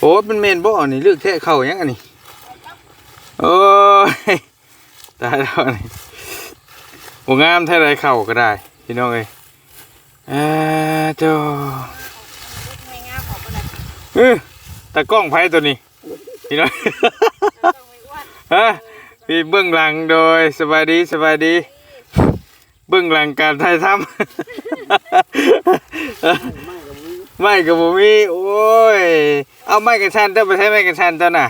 โอ้เป็นเมนบ่อนี่ลึกแท้เข้ายังอันนี้โอ้ยตายแล้วนี่บ่งามเท่าไรเข้าก็ได้พี่น้องเอ้ยอ่าเจ้าไม่งามออกบ่ได้เออตากล้องไผตัวนี้พี่น้องฮะพี่เบื้องหลังโดยสบายดีสบายดีเบื้องหลังการถ่ายทำ ไม่กับผมมีโอ้ย เอาไม้กันชันเต้าไปใช้ไม้กันชันเต้าน่ะ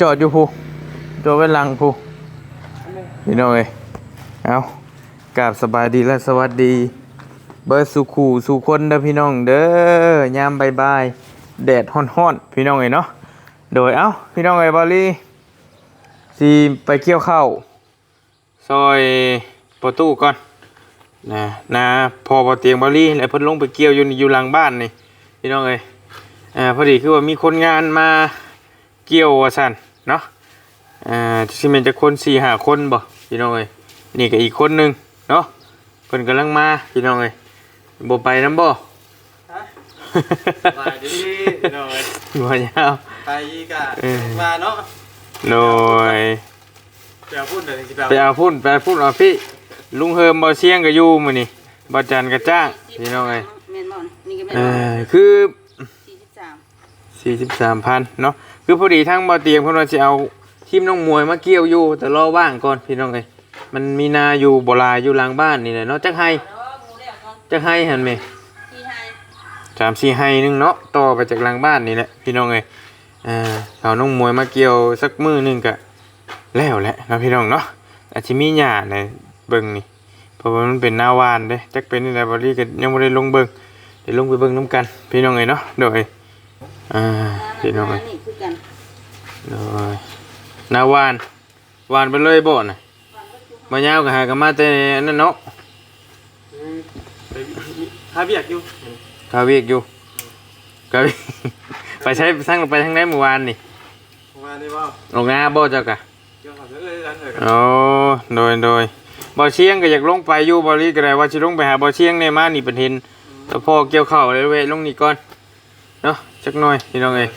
จอดอยู่ภูจอดไว้หลังภูพี่น้องเอ้ยเอากราบสบายดีและสวัสดี เบิร์สุขูสุคนเด้อพี่น้องเด้อยามบายบายแดดฮ้อนๆพี่น้องเอ้ยเนาะโดยเอ้าพี่น้องเอ้ยบอลลี่ สิไปเกี่ยวข้าวซอยประตูก่อนนะนะพอพอเตียงบาลี่แล้วเพิ่นลงไปเกี่ยวอยู่นี่อยู่หลังบ้านนี่พี่น้องเอ้ยอ่าพอดีคือว่ามีคนงานมาเกี่ยวว่าซั่นเนาะอ่าสิแม่นจะคน4 5คนบ่พี่น้องเอ้ยนี่ก็อีกคนหนึงเนาะเพิ่นกำลังมาพี่น้องเอ้ยบ่ไปนํบ่มาดีหน่อยบ่ยาวไปอีกอะเออมาเนาะ โดยเดี๋ยวพูดเดี๋ยวสิไปเอาพุ่นไปเอาพุ่นเอาพี่ลุงเฮิมบ่เชียงก็อยู่มื้อนี่บ่จันก็จ้างพี่น้องเอ้ยแม่นบ่นี่ก็แม่นเอบ่อคือ43 43,000เนาะคือพอดีทั้งบ่เตรียมเพิ่นว่าสิเอาทีมน้องมวยมาเกี่ยวอยู่ แต่รอว่างก่อนพี่น้องเอ้ยมันมีนาอยู่บ่ลายอยู่หลังบ้านนี่แหละเนาะจักให้เนาะหมูแล้วเนาะจักให้หั่นแหมที่ห้สามสี่ให้หนึงเนาะต่อไปจากหลังบ้านนี่แหละพี่น้องเอ้ย อ่าเอาน้องมวยมาเกี่ยวสักมื้อหนึงก็แล้วแหละเนาะพี่น้องเนาะอาจสิมีหญ้าในเบิ่งนี่เพราะว่ามันเป็นหน้าวานเด้จักเป็นอะไรบริก็ยังไม่ได้ลงเบิ่งเดี๋ยวลงไปเบิ่งน้ำกัน พี่น้องเอ้ยเนาะโดยอ่าพี่น้องเอ้ยนี่คือกันโดยหน้าวานวานไปเลยบ่น่ะมายาวก็หากันมาแต่อันนั่นเนาะไปหาเบียกอยู่กาเวียกอยู่กาเวียก ไปใช้สร้างไปทางไหนเมื่อวานนี่มาได้บ่ลงงาบ่เจ้ากะเกี่ยวกับเอ้ยรันเอ้ยโอ้โดยโดยบ่เชียงก็อยากลงไปอยู่บ่รีก็ได้ว่าสิลงไปหาบ่เชียงเนี่ยมานี่เป็นเห็นแต่พ่อเกี่ยวข้าวเลยเว้ยลงนี่ก่อนเนาะจักหน่อยพี่น้องเอ้ย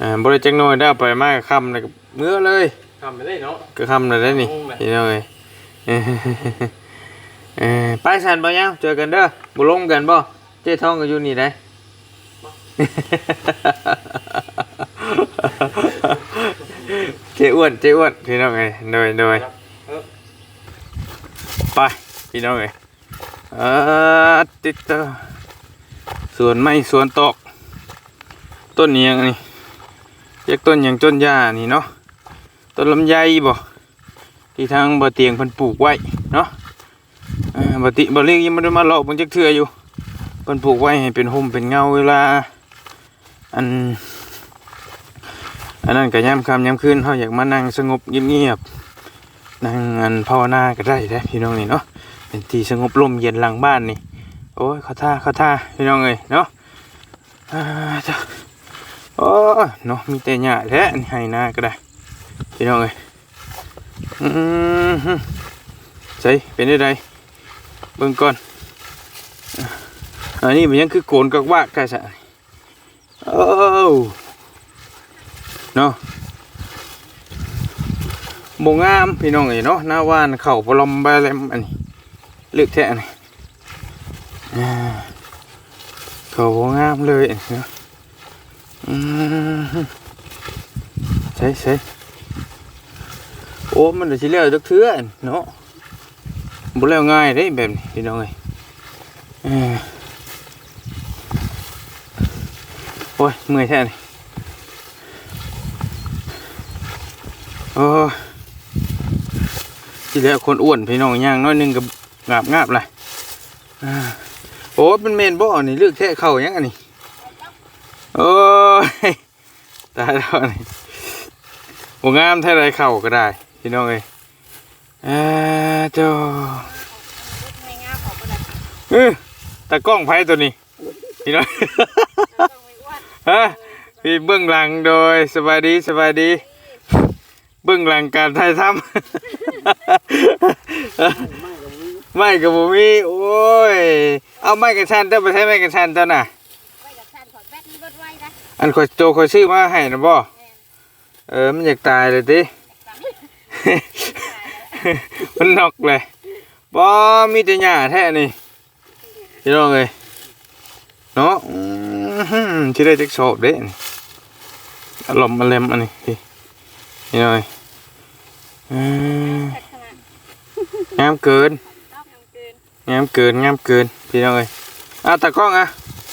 อ่าบ่ได้จักหน่อยได้เอาไปมาก็ค่ำแล้วก็เมื่อเลยทำไปได้เนาะก็ค่ำแล้วได้นี่งงเลยพี่น้องเอ้ยเออเออไปสันบ่ยังเจอกันเด้อบ่ลงกันบ่เจ๊ท้องก็อยู่นี่ได้ เจ๊อ้วนเจ๊อ้วนพี่น้องเอ้ยโดยโดยเออไปพี่น้องเอ้ยเออติดเตอสวนไม้สวนตอก ต้นนี้ยังนี่เรียกต้นหยังต้นหญ้านี่เนาะต้นลำไยบ่ที่ทางบ่เตียงพิ่นปลูกไว้เนาะบ่ติบ่เรียกยังบ่ได้มาเลาะเบิ่งจักเทื่ออยู่พิ่นปลูกไว้ให้เป็นห่มเป็นเงาเวลา อัน อันนั้นก็ยามค่ำยามคืนเฮาอยากมานั่งสงบเงียบๆนั่งอันภาวนาก็ได้เด้พี่น้องนี่เนาะเป็นที่สงบลมเย็นหลังบ้านนี่โอ้ยเขาท่าเขาท่าพี่น้องเอ้ยเนาะอ่าจ้ะโอ้เนาะมีแต่หญ้าแท้นี่ให้นาก็ได้พี่น้องเอ้ยอืมใส่เป็นได้ไดเบิ่งก่อนอันนี้มันยังคือโกนกักว่ากะซะ โอ้เนาะโบงามพี่น้องเอ๋เนาะหน้าว่านเข่าพลอมไปอะไรอันนี้เลือกแท้นนี่าเขาโบงามเลยเนาะใช่ใช่โอ้มันจะเลี้ยวจักเทื่อนเนาะบ่แล้วง่ายเด้แบบนี้พี่น้องเอ๋ยเอ้ย โอ้ยเมื่อยแท้นี่โอ้ที่แล้วคนอ้วนพี่น้องย่างน้อยหนึงกับงาบงาบเลยโอ้เป็นเมนบ่อนี่เลือกแค่เข่ายังอันนี้โอ้ยตายแล้วนี่โอ้งามเท่าไรเข่าก็ได้ พี่น้องเอ้ยอ่าเจ้าไม่งามออกบ่ได้เออตากล้องไผตัวนี้พี่น้อง ฮะพี่เบื้องหลังโดยสบายดีสบายดี เบื้องหลังการถ่ายทำไม่กับผมมีโอ้ยเอาไม้กระชันเต้าไปใช้ไม้กระชันเต้าน่ะไว้กับท่านขอแบตมันลดไว้นะอันคอยโจคอยซื้อมาให้นะบ่เออมันอยากตายเลยติมันนอกเลยบ่มีแต่หญ้าแท้นี่พี่น้องเอ้ยเนาะอืม ที่ได้จักสอบเด้อารมณ์มาเล็มอันนี้พี่พี่น้อยงามเกินงามเกินงามเกินพี่น้องเอ้ยอะตากล้องอะ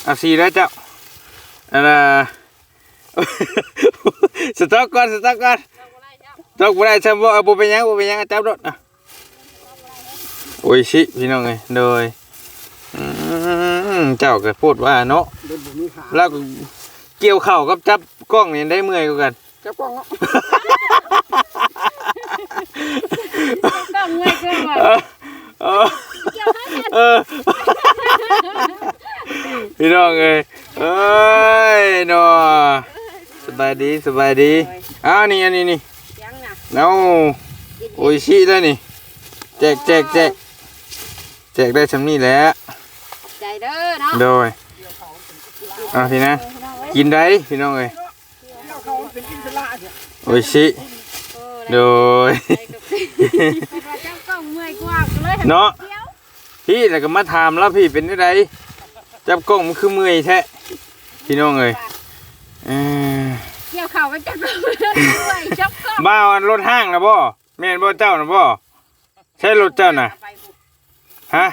อะสีแล้เจ้าอันน่ะสต็อกก่อนสต็อกก่อนเราบ่ได้เจ้าตกบ่ได้จำบ่เอาบ่เป็นหยังบ่เป็นหยังจับรถอะโอ้ยสิพี่น้องเอ้ยโดย มเจ้าก็พูดว่าเนาะเดินบุมีขาแล้วก็เกี่ยวเข่ากับจับกล้องนี่ได้เมื่อยกว่ากัน จับกล้องเนาะต้องเงยเกินก่อนเออเออเกี่ยวให้เออพี่น้องเอ้ยเอ้ยเนาะสบายดีสบายดีอ้าวนี่อันนี้นี่ยังน่ะเอาโอ้ยชิแล้นี่แจกแจกแจกแจกได้ชำนี้แหล้ว ใจเด้อเนาะโดยอะพี่นะ กินได้พี่น้องเอ้ยเขาเป็นอิสระเนี่ยโอ้ยชิโดยเราเจ้าก็เมื่อยกว่าก็เลยเนาะเกี่ยวพี่แล้วก็มาถามแล้วพี่เป็นอะไรจับกล้องมันคือเมื่อยแท้พี่น้องเอ้ยเอ้ยเกี่ยวเข่าก็จะก็เมื่อยจับก็บ้าวอันรถห้างนะบ่แม่นบ่เจ้านะบ่ใช่รถเจ้าน่ะไปบุกฮะ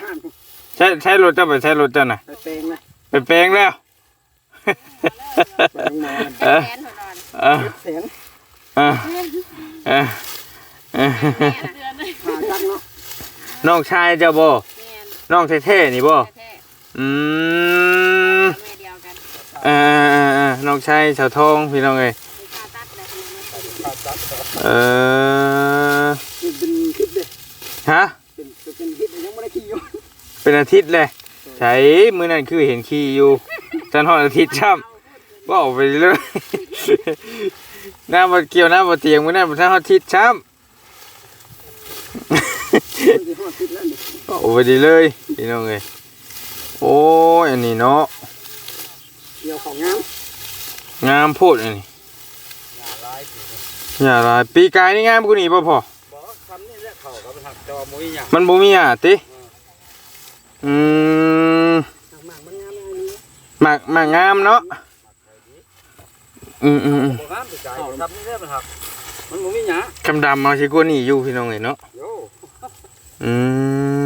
ใช่ใช่รถเจ้าไปใช่รถเจ้าน่ะ ไปเตงนะไปแปลงแล้ว ไปลงนอนเออแขนหัวนอนเออเสียงเออเออเออเดือนเลยหาจังเนาะน้องชายเจ้าบ่แม่นน้องเท่ๆนี่บ่แท้อืม ๆแม่เดียวกันเออเออเออน้องชายสาวทองพี่น้องเอ้ยมีค่าตัดเลยขาจับเออเป็นคิดเลยฮะเป็นเป็นคิดยังไม่ได้ขี่อยู่ เป็นอาทิตย์เลยใช้มื้อนั้นคือเห็นขี่อยู่จันทร์ฮอดอาทิตย์ช้ำว่าออกไปเลยหน้าบ่เกี่ยวหน้าบ่เตียงมื้อนั้นบ่ทันฮอดอาทิตย์ช้ำมันจะหอดคิดแล้วนี่โอ้ไปดีเลยพี่น้องเอ้ยโอ้ยอันนี้เนาะเกี่ยวของงามงามโพดอันนี้อย่าลายปีกายนี่งามกว่านี้ป่ะพ่อบอกคำนี้แหละเขาก็ไปหักจอมุ้ยอย่างมันบ่มีอะติ อืมหมากหมากงามเนาะอืมอืมอืมบอกงามไปใจคำนี้แหละมันหักมันมุ้ยหยาคำดำมาสิโกว่านี้อยู่พี่น้องเอ้ยเนาะอื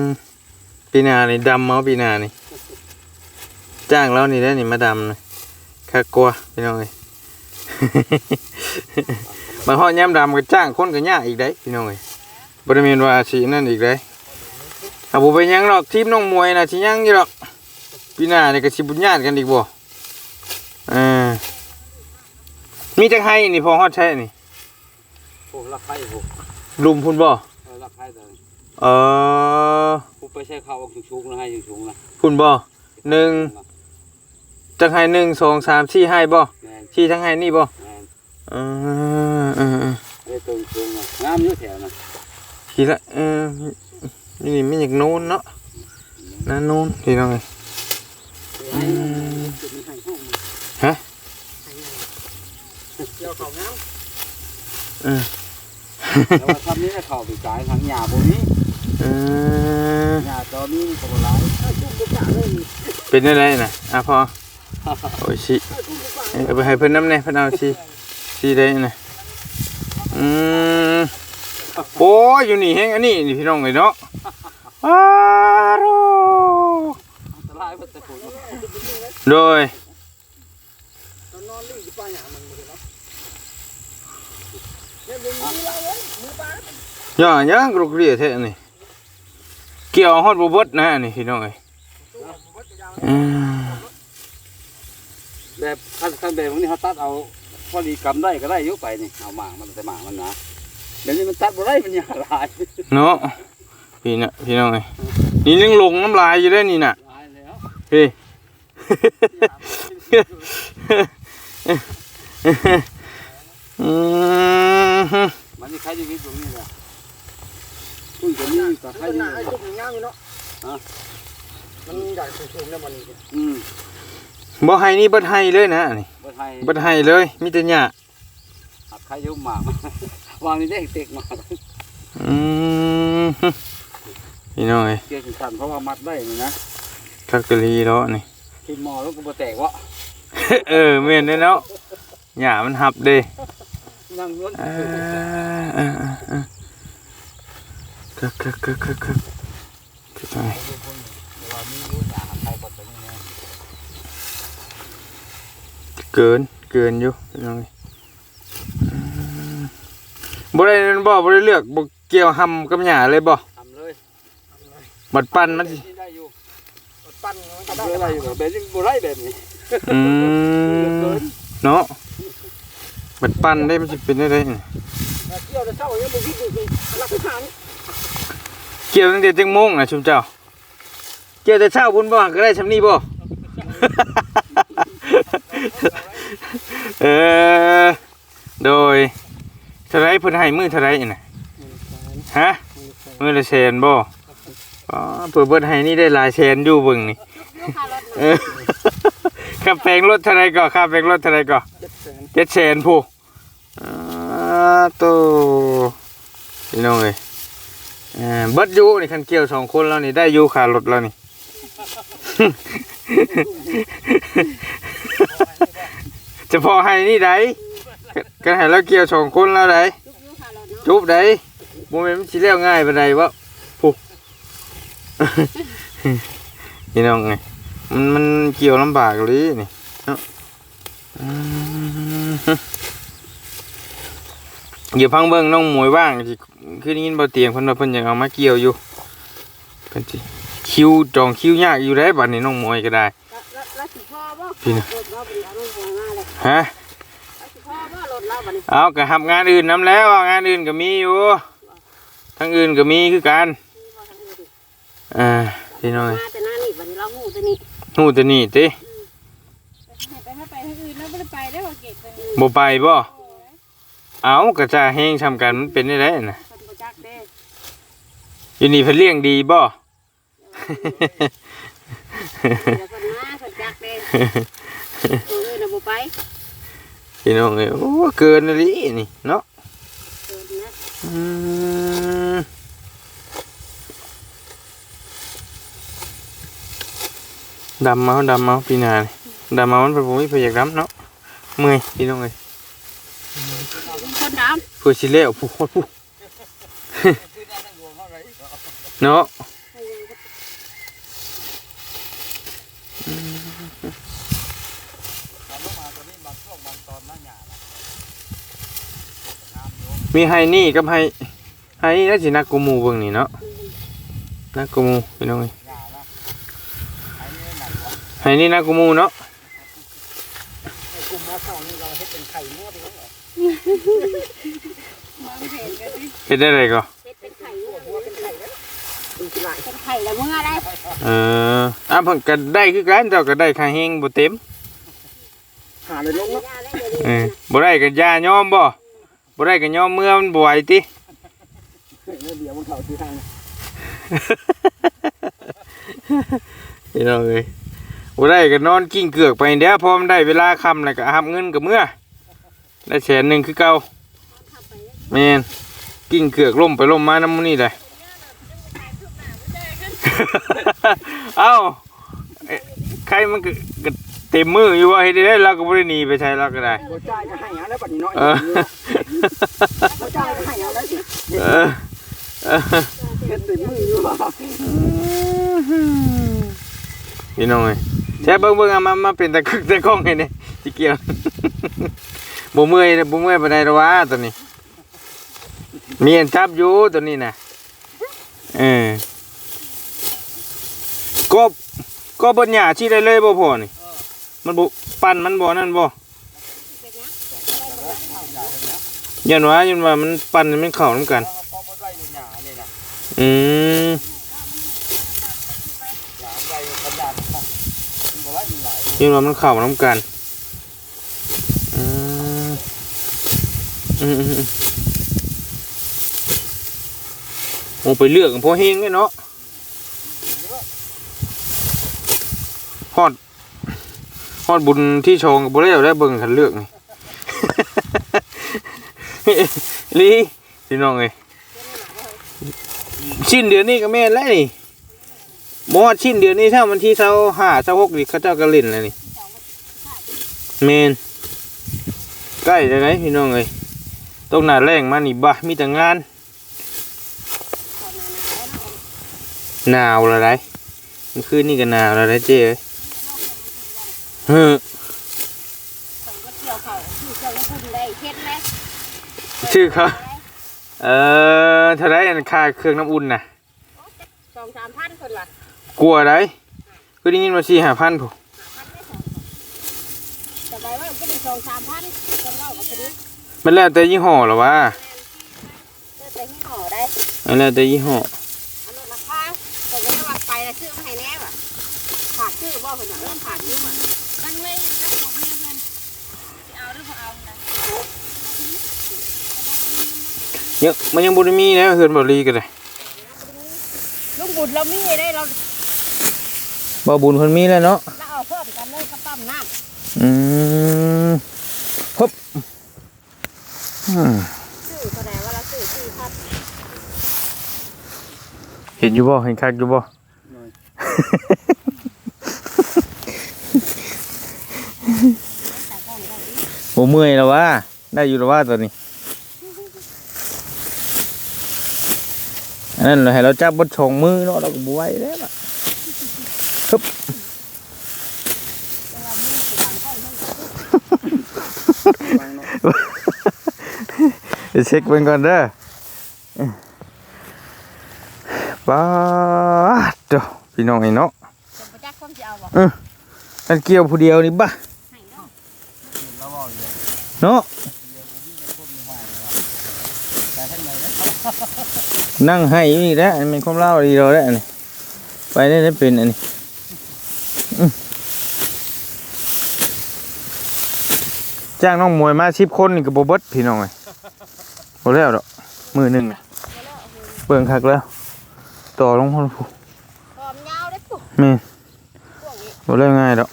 มปีนานี่ดำมาปีนานี่จ้างแล้วนี่ได้นี่มาดำนะค่ากลัวพี่น้องเอ้ยมาฮอดยามดำก็จ้างคนก็ยากอีกได้พี่น้องเอ้ยบ่ได้แม่นว่าสินั่นอีกได้ ถ้าบ่ไปหยังหรอกทีมน้องมวยน่ะสิยังอยู่หรอกปีหน้านี่ก็สิบุญญาติกันอีกบ่เออมีจังไห้นี่พอฮอดแท้นี่โอ้รักใครโอ้ลุมพุ่นบ่รักใครแต่เออผมไปใช้ข้าวออกชุกๆนะให้ชุกๆนะพุ่นบ่หนึ่งจังไห้หนึ่งสองสามสี่ให้บ่แมนสี่ทั้งไห้นี่บ่แมนเออเออเออได้ตรงตรงนะงามอยู่แถวนะทีละเออ นี่ไม่อยากโน้นเนาะนั่นโน้นพี่น้องเอ้ยฮะเกี่ยวของามเออแต่ว่าทำนี้เขาไปจ่ายทางหญ้าบ่มีเออหญ้าตอนนี้มันก็บ่หลายเป็นได้ไรนะอะพอโอ้ยสิเอาไปให้เพิ่นน้ำเนี่ยเพิ่นเอาสิสิได้นะอืมโอ้ยอยู่นี่แฮงอันนี้นี่พี่น้องเอ้ยเนาะ อ้าวโรอันตรายบ่แต่ผลโดยตอนนอนลื่นอยู่ป้าหญ้ามันบ่ได้เนาะย่ายังกรุกเรียแท้นี่เกี่ยวฮอดบ่เบิดนะนี่พี่น้องเอ้ยอืมแบบคันคันแบบนี้เขาตัดเอาพอดีกำได้ก็ได้อยู่ไปนี่เอาหมากมันแต่หมากมันนะเดี๋ยวนี้มันตัดบ่ได้มันหญ้าหลายเนาะ พี่น่ะพี่น้องเอ้ยนี่ยังลงน้ำลายอยู่ได้อนี่น่ะหลายแล้วพี่อืมมันมันนี่ใครจะวิทย์ตรงนี้แหละอุ้ยตรงนี้ก็ใครขจะนาดไอ้วิทย์จุกงามอยู่เนาะฮะมันใหญ่สูงๆแล้วมันนี่อืมบ่ให้นี่เบิดให้เลยนะนี่บ่ไทยเบิดให้เลยมีแต่หญ้าหักใครอยุ่หมากวางนี่ได้เต็กหมากอืม พี่น้องเอ้ยเกี่ยวกับสันเพราะว่ามัดได้นี่นะคักกะลีเนาะนี่กินหมอแล้วก็บ่แตกวะเออแม่นเด้อเนาะหญ้ามันหับเด้นั่งล้วนอ่าอ่าอ่าอ่าคักคักคักคักคักคือไงว่ามีรู้หยาหักใครกดตรงนี้นะเกินเกินอยู่พี่น้องเอ้ยอืมบ่ได้นั่นบ่บ่ได้เลือกบ่เกี่ยวหำกับหญ้าเลยบ่ทำเลย บัดปั้นมันสิได้อยู่ปั้นมันก็ทำได้เลยได้อยู่แบบนี้บ่ได้แบบนี้อืมเนาะบัดปั้นได้มันสิเป็นได้ไดนี่เกี่ยวจะเช่าอย่างบุพี่ดูรักฐานเกี่ยวตั้งแต่จังโมงนะชุมเจ้า เกี่ยวแต่เช้าพุ่นบ่ก็ได้ชำนี้บ่เออโดยเท่าไรเพิ่นให้มือเท่าไรน่ะฮะมือละแสนบ่ อ๋อเพิ่นเบิดให้นี่ได้หลายแสนอยู่เบิ่งนี่ลูกค้ารถเออค่าแปลงรถเท่าไรก็ค่าแปลงรถเท่าไรก็เจ็ดแสนเจ็ดแสนผู้อ่าโตพี่น้องเอ้ยเออเบิดอยู่นี่คันเกี่ยวสองคนแล้วนี่ได้อยู่ค่ารถแล้วนี่ จะพอให้นี่ไดกันให้เราเกี่ยวสองคนแล้วไดลูกลูกค้ารถเนาะ จุบไดบ่แม่นมันสิเลี้ยวง่ายปานใดวะ ผู้พี่น้องไงมันมันเกี่ยวลำบากเลยนี่เนาะอืมเดี๋ยวพังเบิ่งน้องมวยว่างสิคือได้ยินบ่เตียงเพิ่นว่าเพิ่นอยากเอามาเกี่ยวอยู่เพิ่นสิคิวจองคิวยากอยู่ได้บัดนี้น้องมวยก็ได้พี่นะอาลูกหัวมาเลยฮะแล้วสิพ่อบ่รถเอาก็ทำงานอื่นนํแล้วงานอื่นก็มีอยู่ทั้งอื่นก็มีคือกันมีบ่ทางอื่น อ่าพี่น้อยมาแต่หน้านี่บัดนี้เราหูแต่นี่ฮู้แต่นี่ติให้ไปให้ไปทางอื่นแล้วบ่ได้ไปได้บ่เก็บไปบ่ไปบ่โอ้ยเอากระจาแห้งทำกันมันเป็นได้ไดน่ะคนบ่จักเด้อยู่นี่เพิ่นเลี้ยงดีบ่เดี๋ยวคนมาคนจักเด้ตัวอื่นน่ะบ่ไปพี่น้องเอ้ยโอ้เกินเลยนี่เนาะเกินนะอืม ดำเมาดำเมาพี่นานี่ดำเมามันเป็นบ่มีพยากรำเนาะเมื่อยพี่น้องเอ้ยคนดำเพื่อสิแล้วผู้โคตรผู้เนาะมีไฮนี่กับไฮไฮนี่น่าสินักกูมูเบิ่งนี่เนาะนักกูมูพี่น้องเอ้ย ไฮนี่นักกูมูเนาะไอ้กลุ่มมาเช่านี่เราเฮ็ดเป็นไข่หมดเลยมองเห็นกันสิเฮ็ดได้ไรก็เฮ็ดเป็นไข่หัวเป็นไข่แล้วเป็นกี่ไรเป็นไข่แล้วมึงอะไรเอออะเพิ่นก็ได้คือกันเจ้าก็ได้ค่าแฮงบ่เต็มหาเลยลงไม่เนาะได้เลยเดี๋ยวนี้เออบ่ได้ก็ย่ายอมบ่บ่ได้ก็ยอมเมื่อมันบ่ไหวติเดี๋ยวมันเข้าที่ทางพี่น้องเอ้ย บ่ได้ก็นอนกิ้งเกือกไปเดี๋ยวพอมันได้เวลาค่ำแล้วก็หับเงินกับเมื่อ ได้แสนหนึงคือเก่าแม่นกิ้งเกือกล่มไปล่มมานำมื้อนี้ได้เอ้าเอ๊ะใครมันก็ก็เต็มมืออยู่ว่าเฮ็ดได้เราก็บ่ได้หนีไปใช้เราก็ได้หัวใจก็ให้เอาแล้วปัดนี้เนาะเออหัวใจก็ให้เอาแล้วสิเออเออเฮ็ดเป็นมืออยู่ว่าพี่น้องเอ้ย แช่เบิ่งเบิ่งเอามามาเป็นตะคึกตะก้องให้นี่สิเกี่ยวบ่เมื่อยนะบ่เมื่อยปานใดดอวะตัวนี้ มีอันจับอยู่ตัวนี้นะเออกบก็บ่หญ้าชี้ได้เลยบ่พอนี่มันบ่ปั่นมันบ่นั่นบ่ยันว่ายันว่ามันปั่นมันเข้านํกันพอมาได้อยู่หยาเนี่ยนะอืม หยาได้ขยันมันบ่ได้อยู่หลาย ยั นว่ามันเข้านํกันอือืมอือมโอ้ไปเลือกกันพอเฮงเลยเนาะฮอดฮอดบุญที่ชงกับบุได้ได้เบิ่งคันเลือกนี่ลีพี่น้องเอ้ยชิ้นเดือนนี้ก็แม่นแล้วนี่ บ่ฮอดชิ้นเดือนนี้ถ้ามันที่เช้าห้าเช้าหกนี่เขาเจ้าก็เล่นแล้วนี่แม่นใกล้จะไหนพี่น้องเอ้ยต้องหน้าแรงมานี่บ่มีแต่งานหนาวแล้วไรมันคืนนี่ก็หนาวแล้วไรเจ๊เอ้ยเฮ้อส่งก็เที่ยวเขาที่เที่ยวแล้วคุณได้เฮ็ดไหมชื่อเขาเออเท่าไรอันค่าเครื่องน้ำอุ่นน่ะสองสามพันคนละ กลัวไรก็ได้ยินว่าสี่ห้าพันผู้พันไม่สองแต่ใบว่าก็ได้สองสามพันคนเล่ากับคนนี้มันแล้วแต่ยี่ห้อเหรอวะเลือกไปให้ห่อได้มันแล้วแต่ยี่ห้ออันนั้นราคาแต่ก็ได้ว่าไปแล้วชื่อมาให้แน่ว่ะผากชื่อบ่เพิ่นน่ะเริ่มผากชื่อว่ะตั้งเลยตั้งของเมียเพิ่นสิเอาหรือบ่เอานะยังมันยังบุญมีนะเฮือนบรีกันเลยลุงบุญเรามีได้เรา บ่บุญคนมีแล้วเนาะเราเอาพร้อมกันเลยกับปั๊มน้ำอืมฮึบอืมชื่อเท่าไหร่ว่าเราชื่อชื่อพัดเห็นอยู่บ่เห็นคักอยู่บ่แต่ก่อนก็ดีโอ้เมื่อยแล้ววะได้อยู่แล้ววะตัวนี้อันนั้นเราให้เราจับบดชงมือเนาะเราก็บไหวยแล้วล่ะ แต่ว่ามีผู้ทางกล้องเพิ่นก็ เดี๋ยวเช็คเบิ่งก่อนเด้อป้าดเจ้าพี่น้องไอ้เนาะจะประจักษ์ความจะเอาบ่อันเกี่ยวผู้เดียวนี่บ้าให้เนาะเราบอกอยู่เนาะแต่ท่านไหนนะนั่งให้อยู่นี่แหละอันเป็นความเล่าดีเราแล้วอันนี้ไปได้ได้เป็นอันนี้อื้อจ้างน้องมวยมาชิบคนนี่ก็บ่เบิดพี่น้องไอ้ บ่แล้วดอกมือหนึงน่ะเบิ่งคักแล้ว ต่อลงคนผู้พร้อมยาวได้ปุ๊บแม่นพวกนี้บ่แล้วง่ายดอก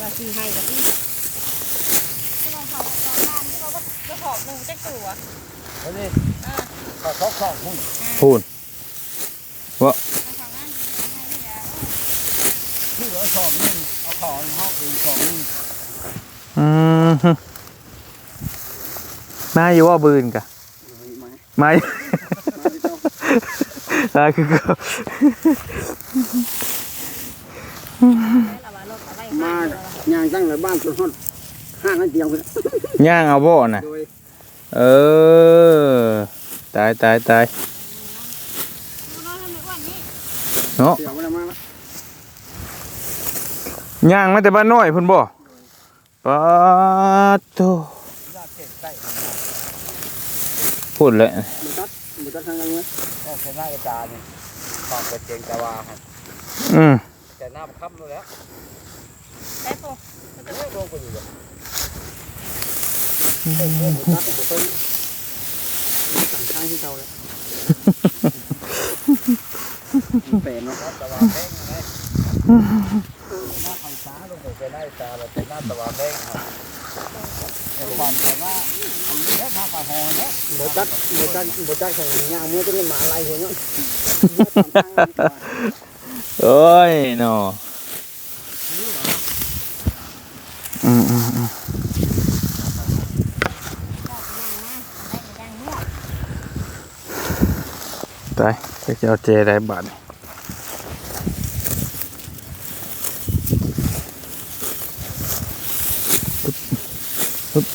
ว่าสิให้กับพี่ที่ว่าเขาตอนนั้นที่เราก็จะหอบหนึ่งจักตัวเฮ้ยเขาเขาเขาพุ่งพูนทางนั้นให้นี่แหละที่เหลือสองนึงเอาของห้องอีกสองนึงอืมฮึ มาอยู่ว่าบืนกะมามาอยู่มาที่เจ้าอ่าคือก็แล้วว่ารถอะไรมามาย่างตั้งแต่บ้านจนฮอดห้างนั่นเดียวเลยย่างเอาบ่น่ะโดยเออ ตายตายตายเนาะเดี๋ยวมันมาละย่างมาแต่บ้านน้อยพุ่นบ่ปาดโต พูดเลยมันตัดมันตัดทางนั้นไหมก็ใช้หน้ากระจาเนี่ยตอกกระเจงกะวาครับอืมแต่หน้ามันค้ำแล้วได้ปุ๊บจะไม่ลงไปอยู่เลยตัดอุปกรณ์ทางที่เก่าเลยเป็นเนาะตะวันแดงนะหน้าไฟฟ้าลงไปเป็นหน้าตาแบบเป็นหน้าตะวันแดงครับ ความแต่ว่าอันนี้แค่หน้าไฟหอนะโบจัก ปึ๊บ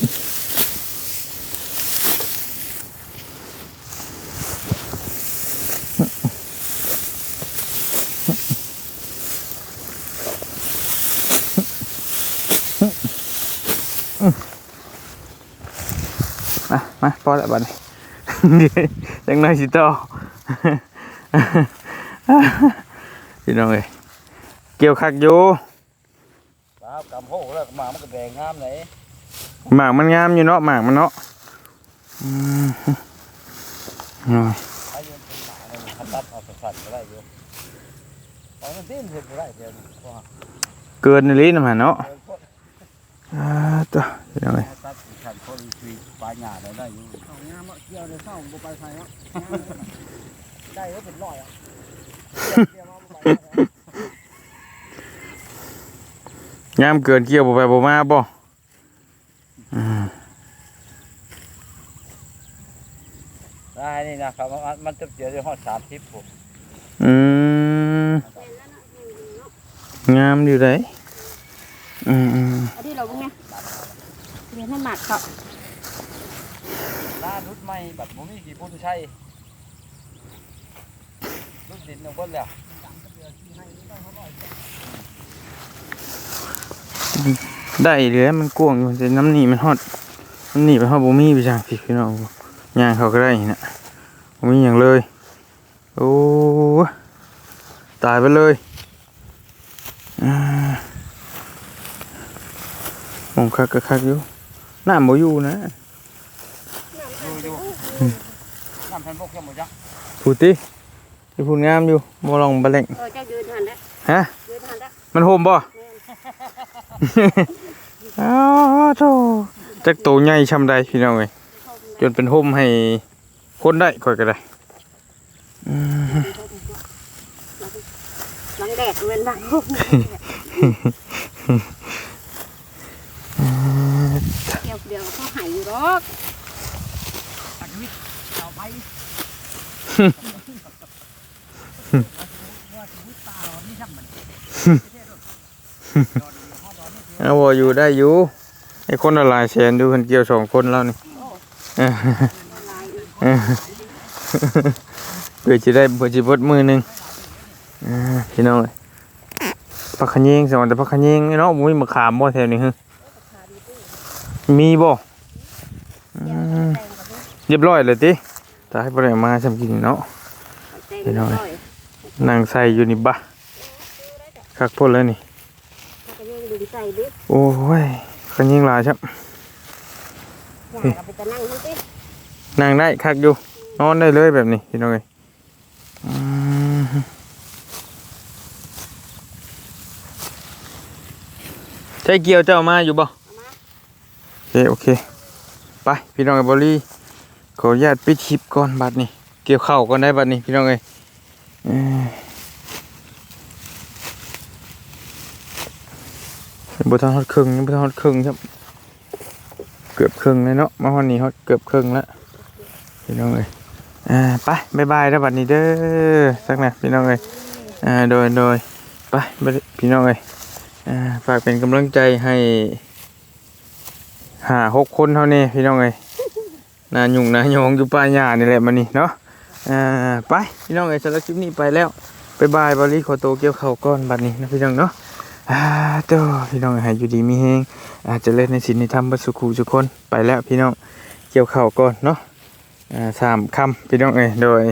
มามาพอแล้วบาทนี่ยังน้อยสิต่อพี่น้อ หมามันก็แดงมันงามอยู่เนาะหมากมันเนาะน้อยเลยเกินเห็นก็ได้เดี๋ยวเพราะว่าเกินในลิ้นมาเนาะอ่าตัวพี่น้องเอ้ยเขาตัดขันพวกอีปลาหญ้าได้ได้อยู่งามเกี่ยวในเศร้าบ่ไปไฟเนาะได้ก็เป็นร้อยอะเกี่ยวมาบ่ไปยามเกินเกี่ยวบ่ไปบ่มาบ่ ได้นี่นะครับ มันมันจะเจอในห้องสามทิพย์ผมอืมงามอยู่ไดอืมอืมอันนี้เราเป็นไงเรียนให้หมัดเขาร้านรุดใหม่แบบผมมีกี่ผู้ใช้รุดดินเอาเพิ่นแล้ว ได้เลยมันกวางอยู่แต่น้ำหนีมันฮอดน้ำหนีไปฮอดบ่มีไปจังพี่พี่น้องย่างเขาก็ได้น่ะบ่มีหยังเลยโอ้ยตายไปเลยอ่ามองคักก็คักอยู่น้ำบ่อยู่นะดูดูน้ำพันบกยังหมดจ้ะพูดติที่พูดงามอยู่บ่ลองบะเล่งเออเจ้ายืนหันแล้วฮะยืนหันแล้วมันโฮมบ่ อ้าวโธ่จักโตใหญ่ชำใดพี่น้องเอ้ยจนเป็นโฮมให้คนได้ค่อยก็ได้อืมหลังแดดเว้นบางพวกเกี่ยวเดียวเขาหายอยู่หรอกเอาไป เอาบ่อยู่ได้อยู่ไอ้คนละหลายแสนดูคนเกี่ยวสองคนแล้วนี่เออเออเพื่อจะได้เพื่อจะเบดมือหนึ่งอ่าพี่น้องเอ้ยพักขะยิงสมองแต่พักขะยิงเนาะบ่มีมะขามบ่แถวนี้ฮึมีบ่อืมเรียบร้อยเลยติตาให้บ่ได้มาซำกินเนาะพี่น้อยนั่งใส่อยู่นี่บะคักพ่นเลยนี่ก็ยังดึงใส่ดิโอ้ยคันยิงหลายครับอยากเอาไปจะนั่งทั้งที่นั่งได้คักอยู่ นอนได้เลยแบบนี้พี่น้องเอ้ยอืมใช้เกียวเจ้ามาอยู่บ่โอเคโอเค ไปพี่น้องเอ้ยบอลลี่ขออนุญาตปิดคลิปก่อนบัดนี้ เกี่ยวเข่าวก่อนได้บัดนี้พี่น้องเอ้ยเอ้ย บทันฮอดครึ่งยังบทันฮอดครึ่งครับเกือบครึ่งเลยเนาะมาวันนี้ฮอดเกือบครึ่งแล้วพี่น้องเอ้ยอ่าไปบายบายแล้วบัดนี้เด้อสักหน่อยพี่น้องเอ้ยอ่าโดยโดยไปพี่น้องเอ้ยอ่าฝากเป็นกำลังใจให้หาหกคนเท่านี้พี่น้องเอ้ยนาหยุ่งนาหยองอยู่ป่าหญ้านี่แหละมันนี่เนาะอ่าไปพี่น้องเอ้ยสำหรับคลิปนี้ไปแล้วบายบายบอลลี่ขอตัวเกี่ยวเข่าก้อนบัดนี้นะพี่น้องเนาะ อ่าเด้อพี่น้องเอ้ยให้อยู่ดีมีแฮงอาจจะเล่นในสินในธรรมบัสุขูทุกคนไปแล้วพี่น้องเกี่ยวเข่าวก่อนเนาะอ่าสามคำพี่น้องเอ้ยโดย